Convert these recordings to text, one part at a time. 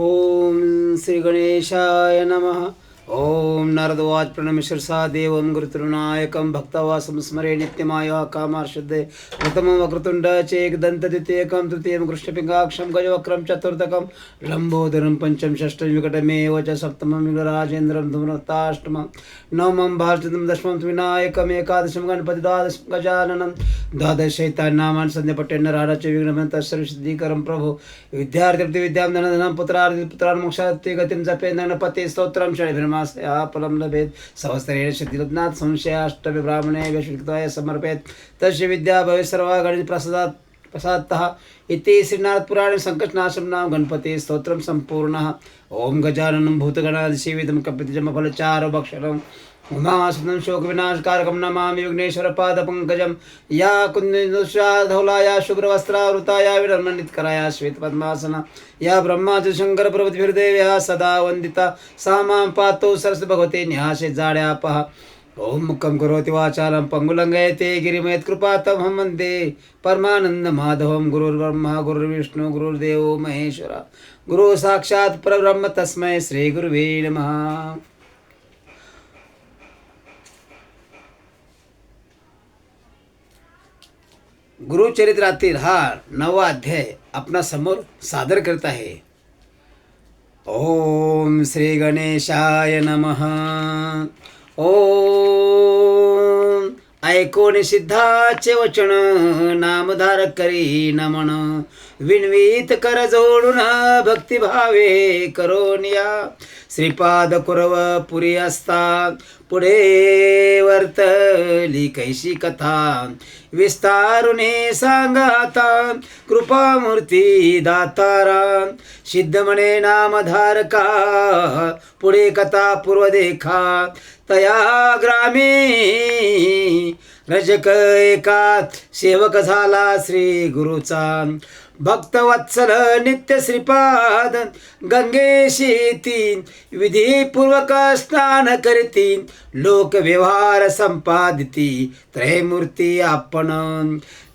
ॐ श्रीगणेशाय नमः। ॐ नारदवाच प्रणमिशिरसा देवं गुरुतृनायकं भक्तवासं स्मरे नित्यमाया कामार्षदे प्रथमं वक्रतुण्ड चेकदन्तद्वितीयकं तृतीयं कृष्णपिङ्गाक्षं गजवक्रं चतुर्थकं लम्बोदरं पञ्चम षष्ठं विकटमेव च सप्तमं विगराजेन्द्रं धूमरताष्टमं नवमं भारतं दशमं विनायकम् एकादशं गणपति द्वादशं गजाननं द्वादश नामान् सन्ध्यपट्टेन्न राडाचे विघ्नमन्त सर्वसिद्धीकरं प्रभो विद्यार्थी विद्यां धनधनं पुत्रार्थी पुत्रान् मोक्षार्थी गतिं जपेन गणपते स्तोत्रं षड्भिर्मासया फलं सहस्रेण शक्तिरत्नात् संशयाष्टमी ब्राह्मणे व्यश्विक्ताय समर्पेत् तस्य विद्या भवेत् सर्वा गणित प्रसादतः। इति श्रीनाथपुराणे सङ्कटनाशं नाम गणपते स्तोत्रं सम्पूर्णः। ॐ गजाननं भूतगणादिसेवितं कपितजमफलचारुभक्षणम्। उमासनं शोकविनाशकारकं नमामि विघ्नेश्वरपादपङ्कजं। या कुन्दुषा धौलाया शुभ्रवस्त्रावृताया विरमणितकराया श्वेतपद्मासना। या ब्रह्माचशङ्करप्रभृतिभिर्देव्या सदा वन्दिता। सा मां पातु सरस्वती भगवते न्यासे जाड्यापः ॐ मुखं करोति वाचालं पङ्गुलङ्गयते गिरिमयत्कृपातमहं वन्दे। परमानन्दमाधवं गुरुर्ब्रह्मा गुरुर्विष्णु गुरुर्देवो महेश्वर। गुरु साक्षात् परब्रह्म तस्मै श्रीगुरुवे नमः। गुरुचरित्रातील हा नवा अध्याय आपणासमोर सादर करत आहे. ओम श्री गणेशाय नमः. ओम ऐकोन सिद्धाचे वचन नामधारक करी नमन. विनवीत कर जोडून भक्तिभावे करोनिया. श्रीपाद कुरव पुरी असता पुढे वर्तली कैशी कथा. विस्तारुने सांगाता कृपामूर्ती दातारा. सिद्ध म्हणे नामधारका पुढे कथा पूर्व देखा. तया ग्रामी रजक एका सेवक झाला श्री गुरुचा. भक्तवत्सल नित्य श्रीपाद गंगेशी तीन विधीपूर्वक स्नान करती लोकव्यवहार संपादिती त्रयमूर्ती आपण.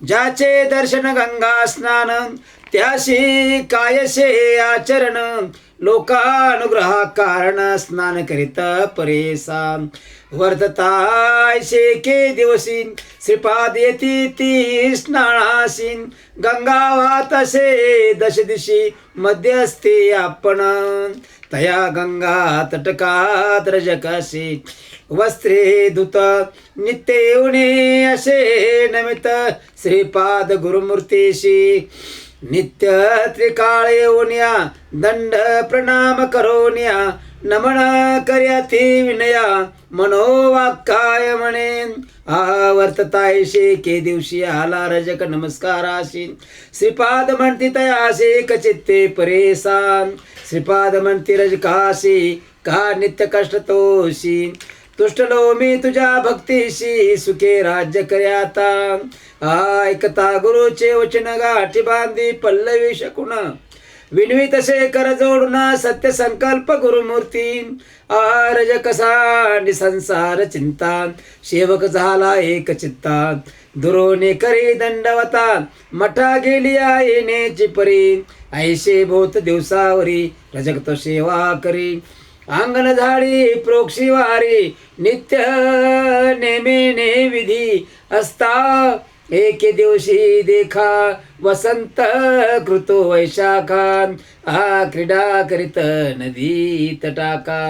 ज्याचे दर्शन गंगा स्नान त्याशी कायशे आचरण लोकानुग्रह कारण स्नान करीत परेसा. वर्धतायशे शेके दिवसी श्रीपाद येती ती स्नानासी गंगा वातसे दश दिशी मध्यस्थी आपण. तया गंगा तटकात रजकाशी. वस्त्रे धुत नित्य असे नमित श्रीपाद गुरुमूर्तीशी. नित्य त्रिकाळ येऊन्या दंड प्रणाम करोन्या कर्या कर्याती विनया मनोवाक्काय म्हणे. आवर्ततायशे के दिवशी आला रजक नमस्काराशी. श्रीपाद म्हणती तयासे कचित्ते परेसान श्रीपाद म्हणती रजकाशी का नित्य कष्ट तोशी. तुष्टलो मी तुझ्या भक्तीशी सुखे राज्य कर्याता ऐकता गुरुचे वचन गाठी बांधी पल्लवी शकुण विनवी तसे कर जोडून सत्य संकल्प गुरुमूर्ती आरज कसा संसार चिंता सेवक झाला एक चित्ता दुरोने करी दंडवता मठा गेली येण्याची परी ऐशे भोत दिवसावरी रजक तो सेवा करी अंगण झाडी प्रोक्षीवारी नित्य नेमेने विधी असता. एके दिवशी देखा वसंत कृतो वैशाखा हा क्रीडा करीत नदी तटाका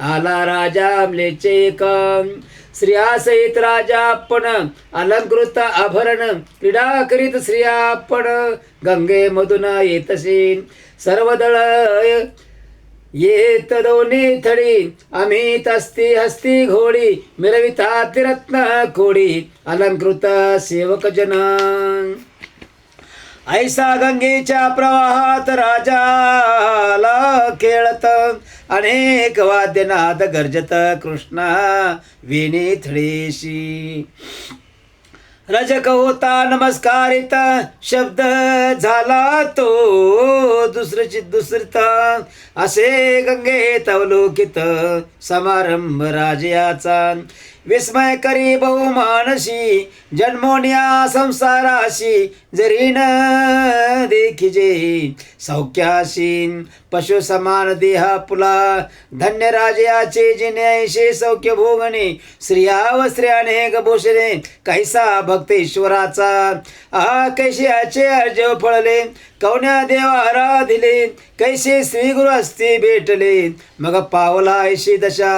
आला राजा आमलेचे काम स्त्रियासहित राजा आपण. अलंकृत आभरण. क्रीडा करीत स्त्रिया आपण. गंगे मधून येतसे सर्व दळ येत दोन्ही थडी अमित असती हस्ती घोडी मिरविता तिरत्न कोडी अलंकृत सेवक जन. ऐसा गंगेच्या प्रवाहात राजाला खेळत अनेक वाद्यनाद गर्जत कृष्णा विणी थडीशी. रजक होता नमस्कारित शब्द झाला तो दुसरं दुसरत. असे गंगेत अवलोकित समारंभ राजयाचा. विस्मय करी बहुमानशी जन्मोनिया संसाराशी जरी न देखिजे सौख्याशी पशु समान देहा पुला धन्य राजयाचे जिने ऐशे सौख्य भोगणे स्त्रिया व स्त्रियाने भूषणे कैसा भक्त ईश्वराचा. आ कैशयाचे अर्ज फळले कौन्या देवा आराधिले कैसे श्री गुरु असते भेटले मग पावला ऐशी दशा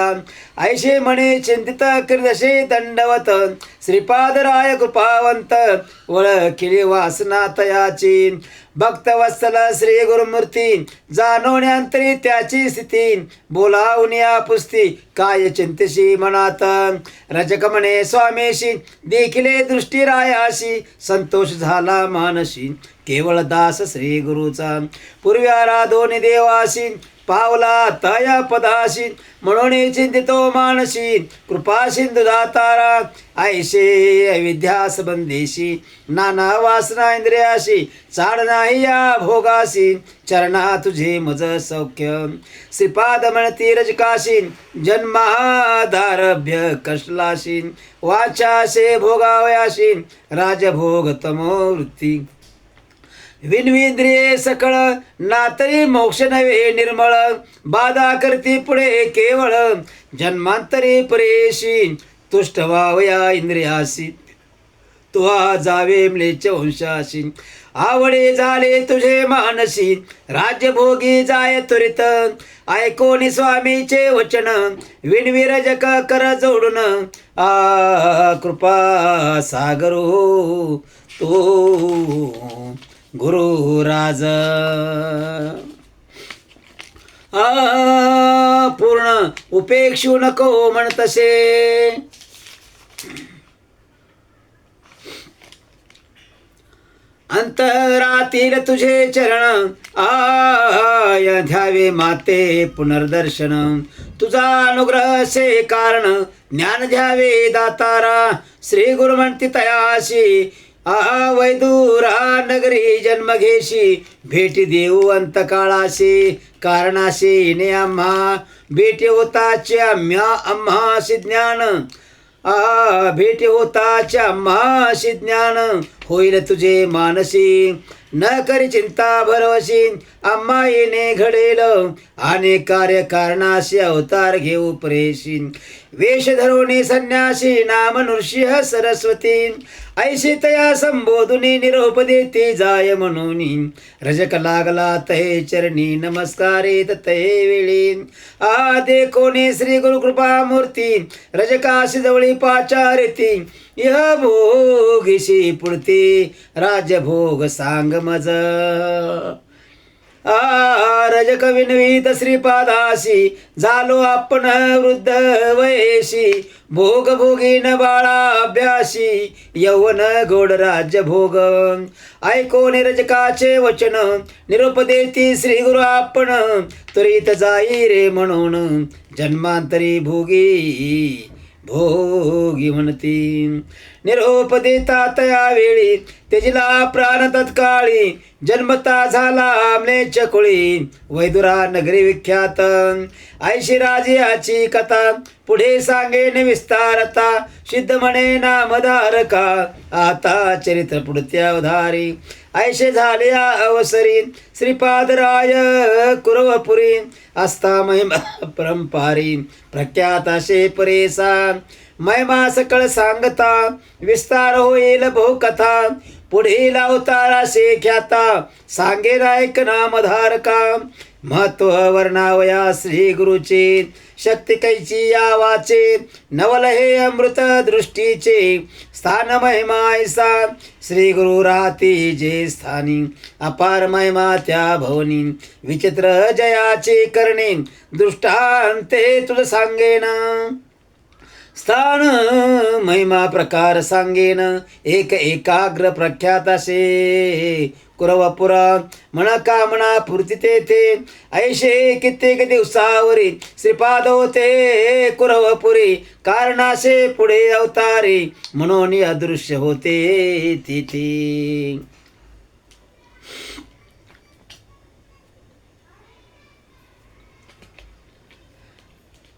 ऐशे म्हणे चिंतित दशे दंडवत श्रीपादराय कृपावंत ओळखिली वासना तयाची श्री गुरुमूर्ती जाणवण्यातरी त्याची स्थिती बोलावून या पुस्ती काय चिंतशी मनात? रजक म्हणे स्वामीशी देखिले दृष्टीरायाशी संतोष झाला मानशी केवळ दास श्री गुरुचा पूर्वी आराधोनी देवाशी पावला तया पदासी म्हणून चिंतितो मानसी कृपा दातारा ऐशे अविद्यास संबंधीशी नाना वासना इंद्रियाशी चाड नाही या भोगासी चरणा तुझे मज सौख्य. श्रीपाद म्हणती रजकाशी जन्माधारभ्य कशलाशी वाचाशे भोगावयाशी राजभोग तमो वृत्ती. विनविंद्रिये सकळ नातरी मोक्ष नव्हे निर्मळ बाधा करती पुढे केवळ. जन्मांतरी परेशी तुष्ट व्हावया इंद्रियासी तुहा जावे म्लेच वंशासी आवडे झाले तुझे मानसी. राज्यभोगी जाय त्वरित ऐकोनी स्वामीचे वचन. विणविरजक कर जोडून. आ कृपा सागरो तो. गुरुराज आ पूर्ण उपेक्षू नको म्हणतसे अंतरातील तुझे चरण आय ध्यावे माते पुनर्दर्शन. तुझा अनुग्रह से कारण ज्ञान ध्यावे दातारा. श्री गुरु म्हणती तयाशी आ वैदुरा नगरी जन्मघेशी भेटी देऊ अंतकाळाशी कारणाशी ने आम्हा भेटी होताचे आम्हा आम्हाशी ज्ञान. आ भेटी होताच्या आम्हाशी ज्ञान. होईल तुझे मानसी. न करी चिंता भरवशी. अम्मा येणे घडेल. आणि कार्य कारणाशी अवतार घेऊ प्रेशी वेश धरोणी संन्यासी नाम नृसिंह सरस्वती. ऐशी तया संबोधुनी निरोप देते जाय म्हणून. रजक लागला तहे चरणी नमस्कारे तहे वेळी. आ दे कोणी श्री गुरु कृपा मूर्ती रजकाशी जवळी पाचारिती. या भोगशी पुढती राजभोग सांग मज। आ कविनवीत श्रीपादाशी झालो आपण वृद्ध वयेशी भोग भोगीन बाळा अभ्यासी यवन गोड राज्य भोग ऐको निरजकाचे वचन निरोप देती श्री गुरु आपण त्वरित जाई रे म्हणून जन्मांतरी भोगी। भोगी म्हणती. निरोप देता तया वेळी तेजिला प्राण तत्काळी जन्मता झाला आमने चकुळी वैदुरा नगरी विख्यात. ऐशी राजयाची कथा पुढे सांगेन विस्तारता सिद्ध म्हणे नामधारका. आता चरित्र पुढत्या उधारी. ऐशे झाले अवसरी श्रीपादराय कुरवपुरी असता महिमा परंपारी प्रख्यात असे परेसा. महिमा सकळ सांगता. विस्तार होईल बहुकथा. पुढील अवताराशे ख्याता. सांगे नायक नामधारका. महत्त्व वर्णावया श्री गुरुचे शक्ती कैची या वाचे नवल हे अमृत दृष्टीचे स्थान महिमा ऐसा श्री गुरु राहती जे स्थानी अपार महिमा त्या भवनी विचित्र जयाचे करणे दृष्टांते तुझ सांगेना. स्थान महिमा प्रकार सांगेन एक एकाग्र प्रख्यात असे. कुरवपुरा म्हणा कामना पूर्ती तेथे. ऐशे कित्येक दिवसावरी श्रीपाद होते. कुरवपुरी कारणाशे पुढे अवतारे. म्हणून अदृश्य होते तिथे.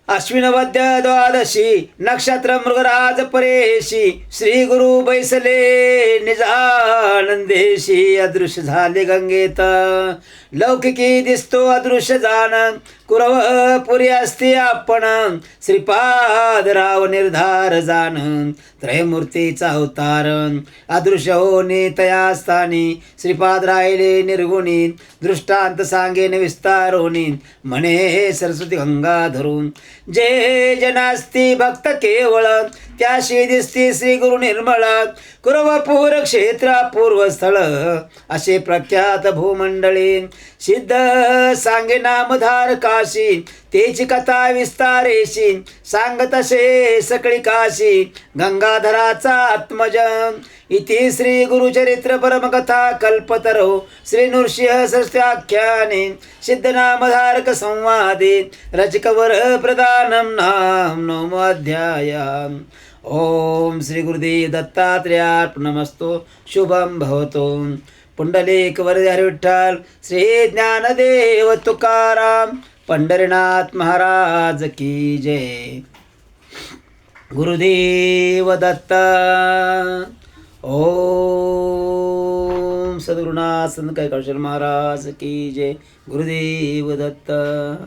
अश्विन वद्य द्वादशी नक्षत्र मृगराज परेशी श्री गुरु बैसले निजानंदेशी अदृश्य झाले गंगेत. लौकिकी दिसतो अदृश्य जाण कुरव पुरी असते आपण. श्रीपाद राव निर्धार जाण त्रयमूर्तीचा अवतार अदृश्य होणे तया स्थानी. श्रीपाद राहिले निर्गुणी. दृष्टांत सांगेन विस्तार होणी म्हणे सरस्वती गंगा धरून जे जनास्ती भक्त केवळ. त्याशी दिसती श्री गुरु निर्मळ. कुरवपूर क्षेत्र पूर्वस्थळ असे प्रख्यात भूमंडळी. सिद्ध सांगे नामधार काशी तेची कथा विस्तारेशी सांग तसे सकळी काशी गंगाधराचा आत्मज इति श्री गुरुचरित्र परमकथा कल्पतरो श्री नृसिंह सस्याख्याने सिद्धनामधारक संवादे रचकवर प्रदानं नाम नवमोऽध्याय ओम श्री गुरुदेव दत्तात्रेयार्पणमस्तु शुभं भवतु. पुंडलिक वरदे विठ्ठल श्री ज्ञानदेव तुकाराम पंढरीनाथ महाराज की जय. गुरुदेव दत्त. ओम सद्गुरुनाथ संत कैकाशर महाराज की जय. गुरुदेव दत्त.